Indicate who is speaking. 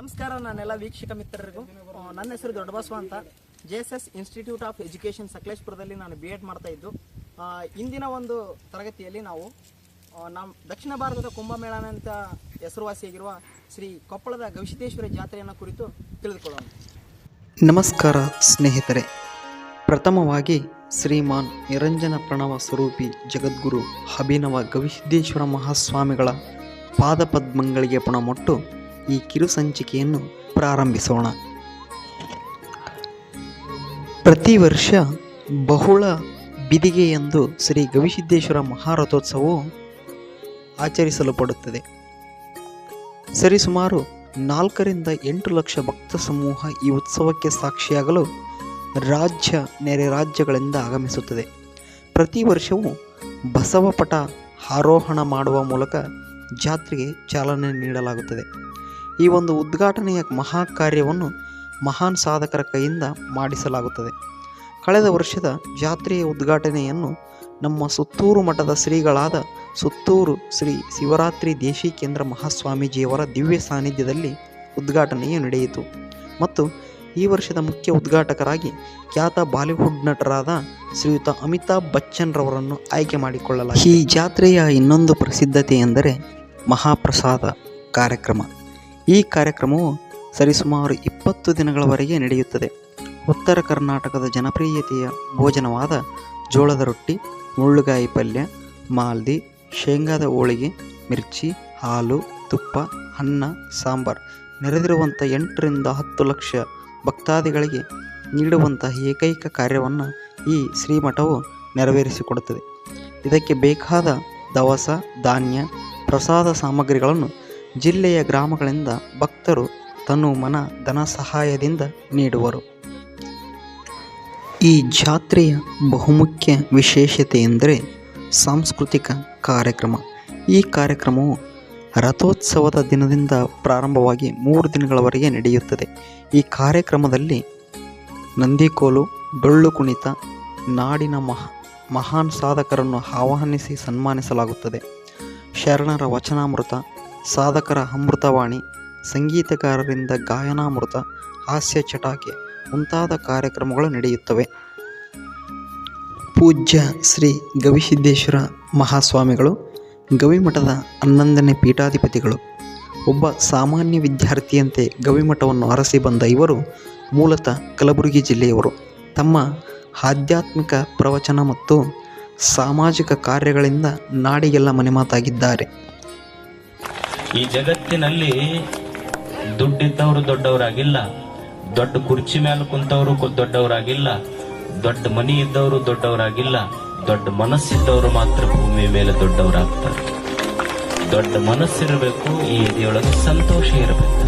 Speaker 1: ನಮಸ್ಕಾರ, ನಾನೆಲ್ಲ ವೀಕ್ಷಕ ಮಿತ್ರರಿಗೂ. ನನ್ನ ಹೆಸರು ದೊಡ್ಡಬಸವ ಅಂತ. J S S institute of education ಸಕಲೇಶ್ಪುರದಲ್ಲಿ ನಾನು ಬಿ ಎಡ್ ಮಾಡ್ತಾ ಇದ್ದು. ಇಂದಿನ ಒಂದು ತರಗತಿಯಲ್ಲಿ ನಾವು ನಮ್ಮ ದಕ್ಷಿಣ ಭಾರತದ ಕುಂಭಮೇಳನ ಅಂತ ಹೆಸರುವಾಸಿಯಾಗಿರುವ ಶ್ರೀ ಕೊಪ್ಪಳದ ಗವಿಸಿದ್ದೇಶ್ವರ ಜಾತ್ರೆಯನ್ನು ಕುರಿತು ತಿಳಿದುಕೊಳ್ಳೋಣ.
Speaker 2: ನಮಸ್ಕಾರ ಸ್ನೇಹಿತರೆ. ಪ್ರಥಮವಾಗಿ ಶ್ರೀಮಾನ್ ನಿರಂಜನ ಪ್ರಣವ ಸ್ವರೂಪಿ ಜಗದ್ಗುರು ಅಭಿನವ ಗವಿಸಿದ್ದೇಶ್ವರ ಮಹಾಸ್ವಾಮಿಗಳ ಪಾದಪದ್ಮಗಳಿಗೆ ಪುಣಮೊಟ್ಟು ಈ ಕಿರು ಸಂಚಿಕೆಯನ್ನು ಪ್ರಾರಂಭಿಸೋಣ. ಪ್ರತಿ ವರ್ಷ ಬಹುಳ ಬಿದಿಗೆ ಎಂದು ಶ್ರೀ ಗವಿಸಿದ್ದೇಶ್ವರ ಮಹಾರಥೋತ್ಸವವು ಆಚರಿಸಲ್ಪಡುತ್ತದೆ. ಸರಿಸುಮಾರು ನಾಲ್ಕರಿಂದ ಎಂಟು ಲಕ್ಷ ಭಕ್ತ ಸಮೂಹ ಈ ಉತ್ಸವಕ್ಕೆ ಸಾಕ್ಷಿಯಾಗಲು ರಾಜ್ಯ, ನೆರೆ ರಾಜ್ಯಗಳಿಂದ ಆಗಮಿಸುತ್ತದೆ. ಪ್ರತಿ ವರ್ಷವೂ ಬಸವಪಟ ಆರೋಹಣ ಮಾಡುವ ಮೂಲಕ ಜಾತ್ರೆಗೆ ಚಾಲನೆ ನೀಡಲಾಗುತ್ತದೆ. ಈ ಒಂದು ಉದ್ಘಾಟನೆಯ ಮಹಾ ಕಾರ್ಯವನ್ನು ಮಹಾನ್ ಸಾಧಕರ ಕೈಯಿಂದ ಮಾಡಿಸಲಾಗುತ್ತದೆ. ಕಳೆದ ವರ್ಷದ ಜಾತ್ರೆಯ ಉದ್ಘಾಟನೆಯನ್ನು ನಮ್ಮ ಸುತ್ತೂರು ಮಠದ ಶ್ರೀಗಳಾದ ಸುತ್ತೂರು ಶ್ರೀ ಶಿವರಾತ್ರಿ ದೇಶಿಕೇಂದ್ರ ಮಹಾಸ್ವಾಮೀಜಿಯವರ ದಿವ್ಯ ಸಾನ್ನಿಧ್ಯದಲ್ಲಿ ಉದ್ಘಾಟನೆಯು ನಡೆಯಿತು. ಮತ್ತು ಈ ವರ್ಷದ ಮುಖ್ಯ ಉದ್ಘಾಟಕರಾಗಿ ಖ್ಯಾತ ಬಾಲಿವುಡ್ ನಟರಾದ ಶ್ರೀಯುತ ಅಮಿತಾಬ್ ಬಚ್ಚನ್ ರವರನ್ನು ಆಯ್ಕೆ ಮಾಡಿಕೊಳ್ಳಲಾಗಿದೆ. ಈ ಜಾತ್ರೆಯ ಇನ್ನೊಂದು ಪ್ರಸಿದ್ಧತೆ ಎಂದರೆ ಮಹಾಪ್ರಸಾದ ಕಾರ್ಯಕ್ರಮ. ಈ ಕಾರ್ಯಕ್ರಮವು ಸರಿಸುಮಾರು ಇಪ್ಪತ್ತು ದಿನಗಳವರೆಗೆ ನಡೆಯುತ್ತದೆ. ಉತ್ತರ ಕರ್ನಾಟಕದ ಜನಪ್ರಿಯತೆಯ ಭೋಜನವಾದ ಜೋಳದ ರೊಟ್ಟಿ, ಮುಳ್ಳುಗಾಯಿ ಪಲ್ಯ, ಮಾಲ್ದಿ, ಶೇಂಗಾದ ಹೋಳಿಗೆ, ಮಿರ್ಚಿ, ಹಾಲು, ತುಪ್ಪ, ಅನ್ನ, ಸಾಂಬಾರ್ ನೆರೆದಿರುವಂಥ ಎಂಟರಿಂದ ಹತ್ತು ಲಕ್ಷ ಭಕ್ತಾದಿಗಳಿಗೆ ನೀಡುವಂತಹ ಏಕೈಕ ಕಾರ್ಯವನ್ನು ಈ ಶ್ರೀಮಠವು ನೆರವೇರಿಸಿಕೊಡುತ್ತದೆ. ಇದಕ್ಕೆ ಬೇಕಾದ ದವಸ, ಧಾನ್ಯ, ಪ್ರಸಾದ ಸಾಮಗ್ರಿಗಳನ್ನು ಜಿಲ್ಲೆಯ ಗ್ರಾಮಗಳಿಂದ ಭಕ್ತರು ತನು ಮನ ಧನ ಸಹಾಯದಿಂದ ನೀಡುವರು. ಈ ಜಾತ್ರೆಯ ಬಹುಮುಖ್ಯ ವಿಶೇಷತೆ ಎಂದರೆ ಸಾಂಸ್ಕೃತಿಕ ಕಾರ್ಯಕ್ರಮ. ಈ ಕಾರ್ಯಕ್ರಮವು ರಥೋತ್ಸವದ ದಿನದಿಂದ ಪ್ರಾರಂಭವಾಗಿ ಮೂರು ದಿನಗಳವರೆಗೆ ನಡೆಯುತ್ತದೆ. ಈ ಕಾರ್ಯಕ್ರಮದಲ್ಲಿ ನಂದಿಕೋಲು, ಡೊಳ್ಳು ಕುಣಿತ, ನಾಡಿನ ಮಹ, ಮಹಾನ್ ಸಾಧಕರನ್ನು ಆಹ್ವಾನಿಸಿ ಸನ್ಮಾನಿಸಲಾಗುತ್ತದೆ. ಶರಣರ ವಚನಾಮೃತ ಸಾಧಕರ ಅಮೃತವಾಣಿ, ಸಂಗೀತಗಾರರಿಂದ ಗಾಯನಾಮೃತ, ಹಾಸ್ಯ ಚಟಾಕಿ ಮುಂತಾದ ಕಾರ್ಯಕ್ರಮಗಳು ನಡೆಯುತ್ತವೆ. ಪೂಜ್ಯ ಶ್ರೀ ಗವಿಸಿದ್ದೇಶ್ವರ ಮಹಾಸ್ವಾಮಿಗಳು, ಗವಿಮಠದ ಹನ್ನೊಂದನೇ ಪೀಠಾಧಿಪತಿಗಳು, ಒಬ್ಬ ಸಾಮಾನ್ಯ ವಿದ್ಯಾರ್ಥಿಯಂತೆ ಗವಿಮಠವನ್ನು ಅರಸಿ ಬಂದ ಇವರು ಮೂಲತಃ ಕಲಬುರಗಿ ಜಿಲ್ಲೆಯವರು. ತಮ್ಮ ಆಧ್ಯಾತ್ಮಿಕ ಪ್ರವಚನ ಮತ್ತು ಸಾಮಾಜಿಕ ಕಾರ್ಯಗಳಿಂದ ನಾಡಿಗೆಲ್ಲ ಮನೆಮಾತಾಗಿದ್ದಾರೆ.
Speaker 3: ಈ ಜಗತ್ತಿನಲ್ಲಿ ದುಡ್ಡಿದ್ದವರು ದೊಡ್ಡವರಾಗಿಲ್ಲ, ದೊಡ್ಡ ಕುರ್ಚಿ ಮೇಲೆ ಕುಂತವರು ದೊಡ್ಡವರಾಗಿಲ್ಲ, ದೊಡ್ಡ ಮನಿ ಇದ್ದವರು ದೊಡ್ಡವರಾಗಿಲ್ಲ, ದೊಡ್ಡ ಮನಸ್ಸಿದ್ದವರು ಮಾತ್ರ ಭೂಮಿ ಮೇಲೆ ದೊಡ್ಡವರಾಗ್ತಾರೆ. ದೊಡ್ಡ ಮನಸ್ಸಿರಬೇಕು, ಈ ಎದೆಯೊಳಗೆ ಸಂತೋಷ ಇರಬೇಕಷ್ಟೆ